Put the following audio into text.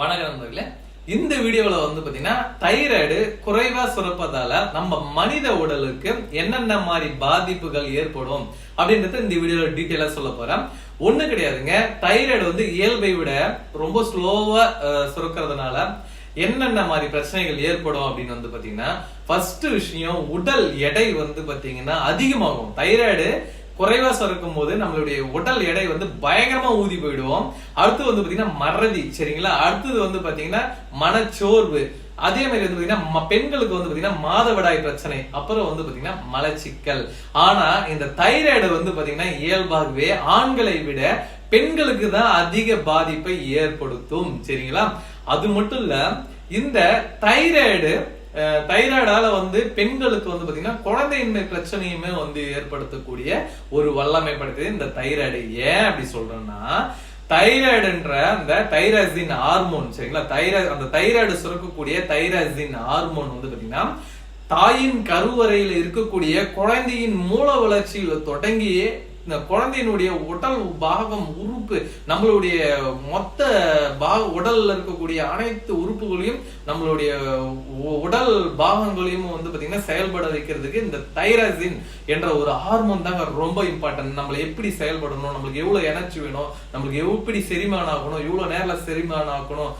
வணக்கம் நண்பர்களே. இந்த வீடியோல வந்து பாத்தீங்கன்னா தைராய்டு குறைவா சுரப்பதால நம்ம மனித உடலுக்கு என்னென்ன மாதிரி பாதிப்புகள் ஏற்படும் அப்படின்றத இந்த வீடியோல டீட்டெயிலா சொல்ல போறேன். ஒண்ணு கிடையாதுங்க. தைராய்டு வந்து இயல்பை விட ரொம்ப ஸ்லோவா சுரக்கிறதுனால என்னென்ன மாதிரி பிரச்சனைகள் ஏற்படும் அப்படின்னு வந்து பாத்தீங்கன்னா ஃபர்ஸ்ட் விஷயம் உடல் எடை வந்து பாத்தீங்கன்னா அதிகமாகும். தைராய்டு குறைவா சுரக்கும் போது நம்மளுடைய உடல் எடை வந்து பயங்கரமா ஊதி போயிடுவோம். அடுத்து வந்து பாத்தீங்கன்னா மறதி சரிங்களா? அடுத்தது வந்து பாத்தீங்கன்னா மனச்சோர்வு. அதே மாதிரி வந்து பாத்தீங்கன்னா ம- பெண்களுக்கு வந்து பாத்தீங்கன்னா மாதவிடாய் பிரச்சனை. அப்புறம் வந்து பாத்தீங்கன்னா மலச்சிக்கல். ஆனா இந்த தைராய்டு வந்து பாத்தீங்கன்னா இயல்பாகவே ஆண்களை விட பெண்களுக்கு தான் அதிக பாதிப்பை ஏற்படுத்தும் சரிங்களா? அது மட்டும் இல்ல இந்த தைராய்டு தைராய்டால வந்து பெண்களுக்கு வந்து பாத்தீங்கன்னா குழந்தையின்மை பிரச்சனையுமே வந்து ஏற்படுத்தக்கூடிய ஒரு வல்லமை படுத்தது இந்த தைராய்டு. ஏன் அப்படி சொல்றேன்னா தைராய்டுன்ற அந்த தைராசின் ஹார்மோன் சரிங்களா? தைராய்டு அந்த தைராய்டு சுரக்கக்கூடிய தைராசின் ஹார்மோன் வந்து பாத்தீங்கன்னா தாயின் கருவறையில் இருக்கக்கூடிய குழந்தையின் மூல வளர்ச்சியில தொடங்கியே இந்த குழந்தையினுடைய உடல் பாகம் உறுப்பு நம்மளுடைய மொத்த பாக உடல்ல இருக்கக்கூடிய அனைத்து உறுப்புகளையும் நம்மளுடைய உடல் பாகங்களையும் வந்து பாத்தீங்கன்னா செயல்பட வைக்கிறதுக்கு இந்த தைராசின் என்ற ஒரு ஹார்மோன் தாங்க ரொம்ப இம்பார்ட்டன்ட் நம்மள எப்படி செயல்படணும் நம்மளுக்கு எவ்வளவு எனர்ஜி வேணும் நம்மளுக்கு எப்படி செரிமானம் ஆகணும் எவ்வளவு நேரம் செரிமானம் ஆகணும்.